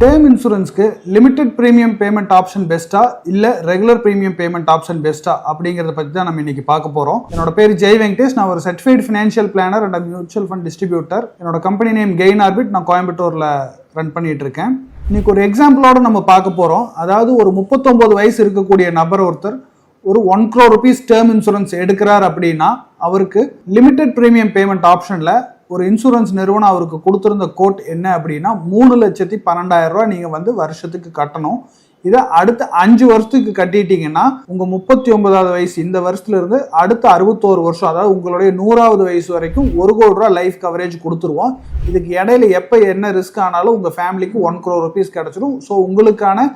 Term இன்சூரன்ஸ்க்கு limited premium payment option பெஸ்ட்டா இல்லை ரெகுலர் ப்ரீமியம் பேமெண்ட் ஆப்ஷன் பெஸ்ட்டா அப்படிங்கிறத பற்றி தான் நம்ம இன்னைக்கு பார்க்க போகிறோம் என்னோட பேர் ஜெய் வெங்கடேஷ். நான் ஒரு certified financial planner and mutual fund distributor என்னோட கம்பெனி நேம் கெயின் ஆர்பிட் நான் கோயம்புத்தூரில் ரன் பண்ணிட்டு இருக்கேன். இன்னைக்கு ஒரு எக்ஸாம்பிளோட நம்ம பார்க்க போகிறோம் அதாவது ஒரு முப்பத்தொம்போது வயசு இருக்கக்கூடிய நபர் ஒருத்தர் ஒரு one crore rupees term insurance எடுக்கிறார் அப்படின்னா அவருக்கு லிமிடெட் ப்ரீமியம் பேமெண்ட் ஆப்ஷனில் ஒரு இன்சூரன்ஸ் நிறுவனம் அவருக்கு கொடுத்துருந்த கோட் என்ன அப்படின்னா மூணு லட்சத்தி பன்னெண்டாயிரம் ரூபாய் நீங்கள் வந்து வருஷத்துக்கு கட்டணும். இதை அடுத்த அஞ்சு வருஷத்துக்கு கட்டிட்டீங்கன்னா உங்க முப்பத்தி ஒன்பதாவது வயசு இந்த வருஷத்துல இருந்து அடுத்த அறுபத்தோரு வருஷம் அதாவது உங்களுடைய நூறாவது வயசு வரைக்கும் ஒரு கோடி ரூபா லைஃப் கவரேஜ் கொடுத்துருவோம். இதுக்கு இடையில எப்போ என்ன ரிஸ்க் ஆனாலும் உங்க ஃபேமிலிக்கு ஒன் crore ருபீஸ் கிடைச்சிடும் ஸோ உங்களுக்கான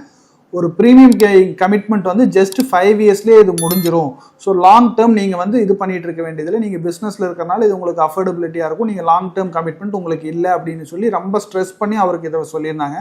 ஒரு ப்ரீமியம் கமிட்மெண்ட் வந்து ஜஸ்ட் ஃபைவ் இயர்ஸ்லேயே இது முடிஞ்சிடும் ஸோ லாங் டேர்ம் நீங்கள் வந்து இது பண்ணிட்டு இருக்க வேண்டியதில்லை. நீங்கள் பிஸ்னஸில் இருக்கிறனால இது உங்களுக்கு அஃபோர்டபிலிட்டியாக இருக்கும். நீங்கள் லாங் டேர்ம் கமிட்மெண்ட் உங்களுக்கு இல்லை அப்படின்னு சொல்லி ரொம்ப ஸ்ட்ரெஸ் பண்ணி அவருக்கு இதை சொல்லியிருந்தாங்க.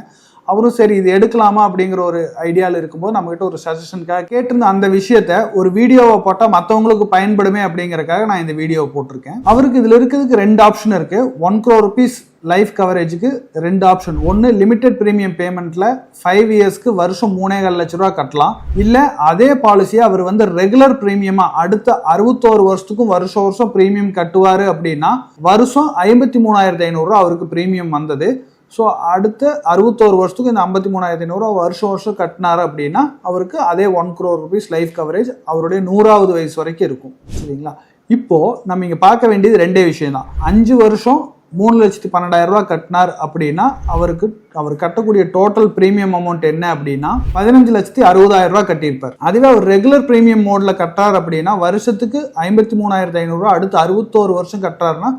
அவரும் சரி இது எடுக்கலாமா அப்படிங்கிற ஒரு ஐடியாவில் இருக்கும்போது நம்மகிட்ட ஒரு சஜஷனுக்காக கேட்டிருந்த அந்த விஷயத்த ஒரு வீடியோவை போட்டால் மற்றவங்களுக்கு பயன்படுமே அப்படிங்கிறக்காக நான் இந்த வீடியோவை போட்டிருக்கேன். அவருக்கு இதில் இருக்கிறதுக்கு ரெண்டு ஆப்ஷன் இருக்குது ஒன் க்ரோ ருபீஸ் லைஃப் கவரேஜுக்கு ரெண்டு ஆப்ஷன் ஒன்று லிமிடெட் ப்ரீமியம் பேமெண்ட்டில் ஃபைவ் இயர்ஸ்க்கு வருஷம் மூணேகால் லட்ச ரூபா கட்டலாம். இல்லை அதே பாலிசியை அவர் வந்து ரெகுலர் ப்ரீமியமாக அடுத்த அறுபத்தோரு வருஷத்துக்கும் வருஷம் வருஷம் ப்ரீமியம் கட்டுவார் அப்படின்னா வருஷம் ஐம்பத்தி மூணாயிரத்தி ஐநூறுரூவா அவருக்கு ப்ரீமியம் வந்தது. ஸோ அடுத்த அறுபத்தோரு வருஷத்துக்கு இந்த ஐம்பத்தி மூணாயிரத்தி ஐநூறுரூவா வருஷம் வருஷம் கட்டினார் அப்படின்னா அவருக்கு அதே one crore rupees life coverage அவருடைய நூறாவது வயசு வரைக்கும் இருக்கும். சரிங்களா? இப்போ நம்ம இங்கே பார்க்க வேண்டியது ரெண்டே விஷயம் தான் அஞ்சு வருஷம் மூணு லட்சத்தி பன்னெண்டாயிரம் ரூபாய் கட்டினார் அப்படின்னா அவருக்கு அவர் கட்டக்கூடிய டோட்டல் பிரீமியம் அமௌண்ட் என்ன அப்படின்னா பதினஞ்சு லட்சத்தி அறுபதாயிரம் ரூபாய் கட்டியிருப்பார். அதுவே அவர் ரெகுலர் பிரீமியம் மோட்ல கட்டுறாரு அப்படின்னா வருஷத்துக்கு ஐம்பத்தி மூணாயிரத்தி ஐநூறுரூவா அடுத்து அறுபத்தோரு வருஷம் கட்டுறாருன்னா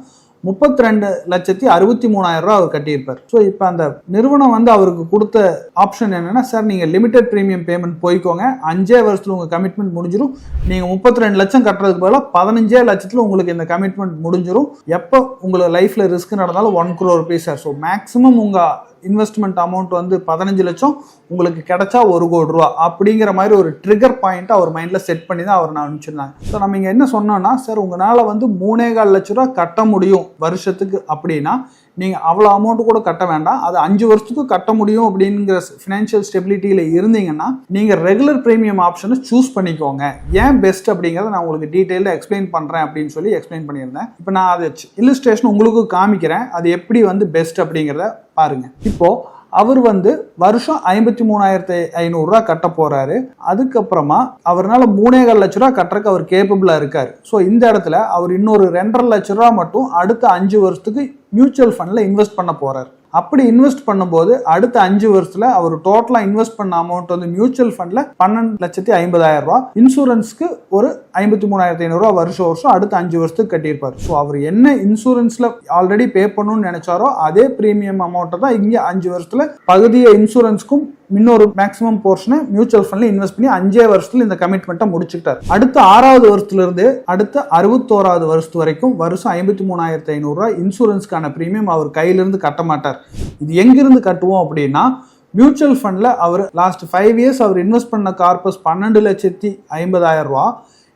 முப்பத்தி ரெண்டு லட்சத்தி அறுபத்தி மூணாயிரம் ரூபா அவர் கட்டியிருப்பார். ஸோ இப்போ அந்த நிறுவனம் வந்து அவருக்கு கொடுத்த ஆப்ஷன் என்னன்னா சார் நீங்கள் லிமிடெட் ப்ரீமியம் பேமெண்ட் போய்க்கோங்க. அஞ்சே வருஷத்தில் உங்கள் கமிட்மெண்ட் முடிஞ்சிடும் நீங்கள் முப்பத்தி ரெண்டு லட்சம் கட்டுறதுக்கு பதிலாக பதினஞ்சே லட்சத்தில் உங்களுக்கு இந்த கமிட்மெண்ட் முடிஞ்சிடும் எப்போ உங்களுக்கு லைஃப்பில் ரிஸ்க் நடந்தாலும் one crore rupees sir so maximum உங்கள் இன்வெஸ்ட்மெண்ட் அமௌண்ட் வந்து பதினஞ்சு லட்சம் உங்களுக்கு கிடைச்சா ஒரு கோடி ரூபா அப்படிங்கிற மாதிரி ஒரு ட்ரிகர் பாயிண்ட்டை அவர் மைண்டில் செட் பண்ணி தான் அவர் நான் அனுப்பிச்சிருந்தாங்க ஸோ நம்ம இங்கே என்ன சொன்னோன்னா சார் உங்களால் வந்து மூணே கால் லட்ச ரூபா கட்ட முடியும் வருஷத்துக்கு அப்படின்னா நீங்கள் அவ்வளோ அமௌண்ட் கூட கட்ட வேண்டாம். அது அஞ்சு வருஷத்துக்கு கட்ட முடியும் அப்படிங்கிற ஃபினான்ஷியல் ஸ்டெபிலிட்டியில் இருந்தீங்கன்னா நீங்கள் ரெகுலர் ப்ரீமியம் ஆப்ஷனை சூஸ் பண்ணிக்கோங்க. ஏன் பெஸ்ட் அப்படிங்கிறத நான் உங்களுக்கு டீட்டெயிலாக எக்ஸ்பிளைன் பண்ணுறேன் அப்படின்னு சொல்லி எக்ஸ்பிளைன் பண்ணியிருந்தேன். இப்போ நான் அதை இல்லுஸ்ட்ரேஷன் உங்களுக்கு காமிக்கிறேன். அது எப்படி வந்து பெஸ்ட் அப்படிங்கிறத பாருங்கள் இப்போது அவர் வந்து வருஷம் ஐம்பத்தி மூணாயிரத்தி ஐநூறுரூவா கட்ட போறாரு. அதுக்கப்புறமா அவர்னால மூணேகால் லட்ச ரூபா கட்டுறதுக்கு அவர் கேப்பபிளா இருக்காரு. ஸோ இந்த இடத்துல அவர் இன்னொரு ரெண்டரை லட்ச ரூபா மட்டும் அடுத்த அஞ்சு வருஷத்துக்கு மியூச்சுவல் ஃபண்டில் இன்வெஸ்ட் பண்ண போறாரு. அப்படி இன்வெஸ்ட் பண்ணும்போது அடுத்த அஞ்சு வருஷத்துல அவர் டோட்டலா இன்வெஸ்ட் பண்ண அமௌண்ட் வந்து மியூச்சுவல் ஃபண்ட்ல பன்னெண்டு லட்சத்தி ஐம்பதாயிரம் ரூபாய் இன்சூரன்ஸ்க்கு ஒரு ஐம்பத்தி மூணாயிரத்தி ஐநூறுரூவா வருஷம் வருஷம் அடுத்த அஞ்சு வருஷத்துக்கு கட்டியிருப்பார். ஸோ அவர் என்ன இன்சூரன்ஸ்ல ஆல்ரெடி பே பண்ணணும்னு நினைச்சாரோ அதே பிரீமியம் அமௌண்ட்டை தான் இங்கே அஞ்சு வருஷத்துல பகுதியை இன்சூரன்ஸ்க்கும் இன்னொரு மேக்ஸிமம் போர்ஷனை மியூச்சுவல் ஃபண்ட்ல இன்வெஸ்ட் பண்ணி அஞ்சே வருஷத்துல இந்த கமிட்மெண்ட்டை முடிச்சுக்கிட்டார். அடுத்த ஆறாவது வருஷத்துல இருந்து அடுத்த அறுபத்தோராவது வருஷத்து வரைக்கும் வருஷம் ஐம்பத்தி மூணாயிரத்தி ஐநூறுரூவா இன்சூரன்ஸ்க்கான பிரீமியம் அவர் கையிலிருந்து கட்ட மாட்டார். இது எங்கிருந்து கட்டுவோம் அப்படின்னா மியூச்சுவல் ஃபண்டில் அவர் லாஸ்ட் ஃபைவ் இயர்ஸ் அவர் இன்வெஸ்ட் பண்ண கார்பஸ் பன்னெண்டு லட்சத்தி ஐம்பதாயிரம் ரூபா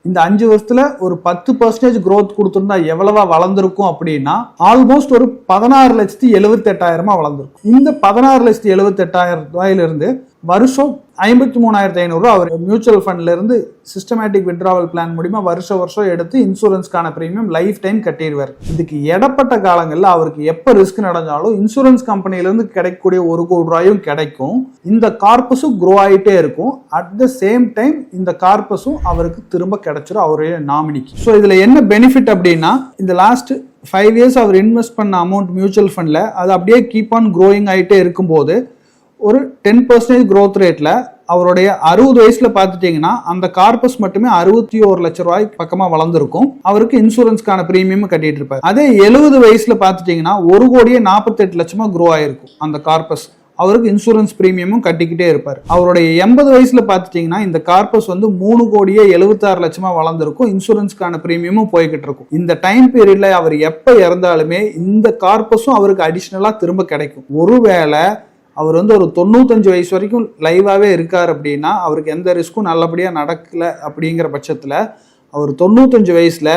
இந்த அஞ்சு வருஷத்துல ஒரு பத்து பர்சன்டேஜ் க்ரோத் கொடுத்துருந்தா எவ்வளவா வளர்ந்துருக்கும் அப்படின்னா ஆல்மோஸ்ட் ஒரு பதினாறு லட்சத்தி எழுபத்தெட்டாயிரமா வளர்ந்துருக்கும். இந்த பதினாறு லட்சத்தி எழுபத்தெட்டாயிரம் ரூபாயிலிருந்து வருஷம் ஐம்பத்தி மூணாயிரத்தி ஐநூறுரூவா அவர் மியூச்சுவல் ஃபண்ட்லேருந்து சிஸ்டமேட்டிக் விட்ராவல் பிளான் மூலிமா வருஷம் வருஷம் எடுத்து இன்சூரன்ஸ்க்கான பிரீமியம் லைஃப் டைம் கட்டிடுவார். இதுக்கு இடப்பட்ட காலங்களில் அவருக்கு எப்போ ரிஸ்க் நடந்தாலும் இன்சூரன்ஸ் கம்பெனிலேருந்து கிடைக்கக்கூடிய ஒரு கோடி ரூபாயும் கிடைக்கும். இந்த கார்பஸும் க்ரோ ஆகிட்டே இருக்கும். அட் த சேம் டைம் இந்த கார்பஸும் அவருக்கு திரும்ப கிடைச்சிடும் அவருடைய நாமினிக்கு ஸோ இதில் என்ன பெனிஃபிட் அப்படின்னா இந்த லாஸ்ட் ஃபைவ் இயர்ஸ் அவர் இன்வெஸ்ட் பண்ண அமௌண்ட் மியூச்சுவல் ஃபண்டில் அது அப்படியே கீப் ஆன் க்ரோயிங் ஆகிட்டே இருக்கும்போது ஒரு டென் பர்சன்டேஜ் க்ரோத் ரேட்டில் அவருடைய அறுபது வயசுல பார்த்துட்டீங்கன்னா அந்த கார்பஸ் மட்டுமே அறுபத்தி ஒரு லட்ச ரூபாய் பக்கமாக வளர்ந்துருக்கும். அவருக்கு இன்சூரன்ஸ்க்கான பிரீமியம் கட்டிட்டு இருப்பார். அதே எழுபது வயசுல பார்த்துட்டீங்கன்னா ஒரு கோடியே நாற்பத்தெட்டு லட்சமா க்ரோ ஆயிருக்கும் அந்த கார்பஸ் அவருக்கு இன்சூரன்ஸ் பிரீமியமும் கட்டிக்கிட்டே இருப்பார். அவருடைய எண்பது வயசுல பார்த்துட்டீங்கன்னா இந்த கார்பஸ் வந்து மூணு கோடியே எழுபத்தாறு லட்சமா வளர்ந்துருக்கும். இன்சூரன்ஸ்க்கான பிரீமியமும் போய்கிட்டு இருக்கும். இந்த டைம் பீரியட்ல அவர் எப்ப இறந்தாலுமே இந்த கார்பஸும் அவருக்கு அடிஷ்னலா திரும்ப கிடைக்கும். ஒருவேளை அவர் வந்து ஒரு தொண்ணூத்தஞ்சு வயசு வரைக்கும் லைவாகவே இருக்கார் அப்படின்னா அவருக்கு எந்த ரிஸ்க்கும் நல்லபடியாக நடக்கல அப்படிங்கிற பட்சத்தில் அவர் தொண்ணூத்தஞ்சு வயசில்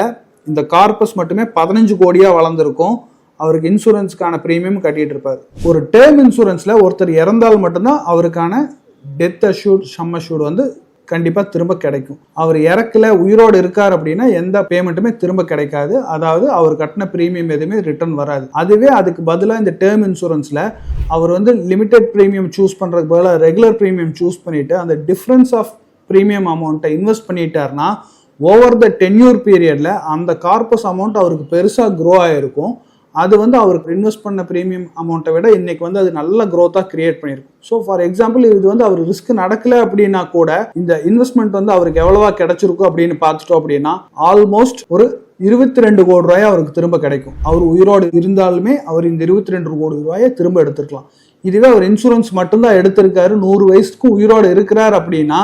இந்த கார்பஸ் மட்டுமே பதினஞ்சு கோடியாக வளர்ந்துருக்கும். அவருக்கு இன்சூரன்ஸ்க்கான ப்ரீமியம் கட்டிகிட்டு இருப்பார். ஒரு டேர்ம் இன்சூரன்ஸில் ஒருத்தர் இறந்தால் மட்டும்தான் அவருக்கான டெத் அஷ்யூர்ட் சம் அஷ்யூர்ட் வந்து கண்டிப்பாக திரும்ப கிடைக்கும். அவர் இறக்கல உயிரோடு இருக்கார் அப்படின்னா எந்த பேமெண்ட்டுமே திரும்ப கிடைக்காது. அதாவது அவர் கட்டின ப்ரீமியம் எதுவுமே ரிட்டர்ன் வராது. அதுவே அதுக்கு பதிலாக இந்த டேர்ம் இன்சூரன்ஸில் அவர் வந்து லிமிடெட் ப்ரீமியம் சூஸ் பண்ணுறதுக்கு பதிலாக ரெகுலர் ப்ரீமியம் சூஸ் பண்ணிவிட்டு அந்த டிஃப்ரென்ஸ் ஆஃப் ப்ரீமியம் அமௌண்ட்டை இன்வெஸ்ட் பண்ணிட்டாருன்னா ஓவர் த டென்யூர் பீரியடில் அந்த கார்பஸ் அமௌண்ட் அவருக்கு பெருசாக க்ரோ ஆகிருக்கும் அது வந்து அவருக்கு இன்வெஸ்ட் பண்ண ப்ரீமியம் அமௌண்ட்டை விட இன்னைக்கு வந்து அது நல்ல க்ரோத்தாக கிரியேட் பண்ணியிருக்கும் ஸோ ஃபார் எக்ஸாம்பிள் இது வந்து அவர் ரிஸ்க் நடக்கல அப்படின்னா கூட இந்த இன்வெஸ்ட்மெண்ட் வந்து அவருக்கு எவ்வளவா கிடைச்சிருக்கும் அப்படின்னு பார்த்துட்டோம் அப்படின்னா ஆல்மோஸ்ட் ஒரு இருபத்தி ரெண்டு கோடி ரூபாய் அவருக்கு திரும்ப கிடைக்கும். அவர் உயிரோடு இருந்தாலுமே அவர் இந்த இருபத்தி ரெண்டு கோடி ரூபாயை திரும்ப எடுத்துக்கலாம். இதுவே அவர் இன்சூரன்ஸ் மட்டும்தான் எடுத்திருக்காரு. நூறு வயசுக்கு உயிரோடு இருக்கிறார் அப்படின்னா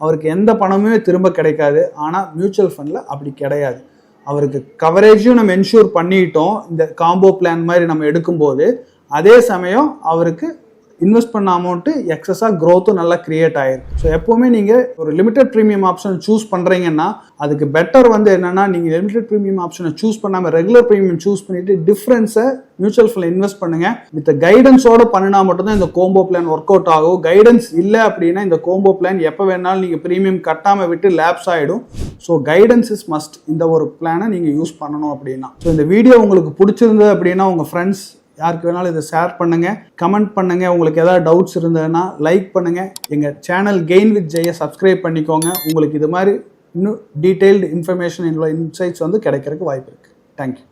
அவருக்கு எந்த பணமுமே திரும்ப கிடைக்காது. ஆனால் மியூச்சுவல் ஃபண்டில் அப்படி கிடையாது. அவருக்கு கவரேஜும் நம்ம என்ஷூர் பண்ணிட்டோம். இந்த காம்போ பிளான் மாதிரி நம்ம எடுக்கும்போது அதே சமயம் அவருக்கு இன்வெஸ்ட் பண்ண அமௌண்ட்டு எக்ஸஸாக க்ரோத்தும் நல்லா கிரியேட் ஆயிருக்கு. ஸோ எப்போவுமே நீங்கள் ஒரு லிமிடெட் ப்ரீமியம் ஆப்ஷன் சூஸ் பண்ணுறீங்கன்னா அதுக்கு பெட்டர் வந்து என்னென்னா நீங்கள் லிமிடெட் ப்ரீமியம் ஆப்ஷனை சூஸ் பண்ணாமல் ரெகுலர் ப்ரீமியம் சூஸ் பண்ணிவிட்டு டிஃப்ரென்ஸை மியூச்சுவல் ஃபண்டில் இன்வெஸ்ட் பண்ணுங்க. வித் கைடன்ஸோடு பண்ணினா மட்டும்தான் இந்த கோம்போ பிளான் ஒர்க் அவுட் ஆகும். கைடன்ஸ் இல்லை அப்படின்னா இந்த கோம்போ பிளான் எப்போ வேணாலும் நீங்கள் ப்ரீமியம் கட்டாமல் விட்டு லேப்ஸ் ஆகிடும் ஸோ கைடன்ஸ் இஸ் மஸ்ட் இந்த ஒரு பிளானை நீங்கள் யூஸ் பண்ணணும் அப்படின்னா. ஸோ இந்த வீடியோ உங்களுக்கு பிடிச்சிருந்தது அப்படின்னா உங்கள் ஃப்ரெண்ட்ஸ் யாருக்கு வேணாலும் இதை ஷேர் பண்ணுங்க கமெண்ட் பண்ணுங்க. உங்களுக்கு ஏதாவது டவுட்ஸ் இருந்ததுன்னா லைக் பண்ணுங்க. எங்க channel gain with Jai subscribe பண்ணிக்கோங்க. உங்களுக்கு இது மாதிரி இன்னும் டீட்டெயில்டு இன்ஃபர்மேஷன் இன்சைட்ஸ் வந்து கிடைக்கிறதுக்கு வாய்ப்பு இருக்கு. தேங்க்யூ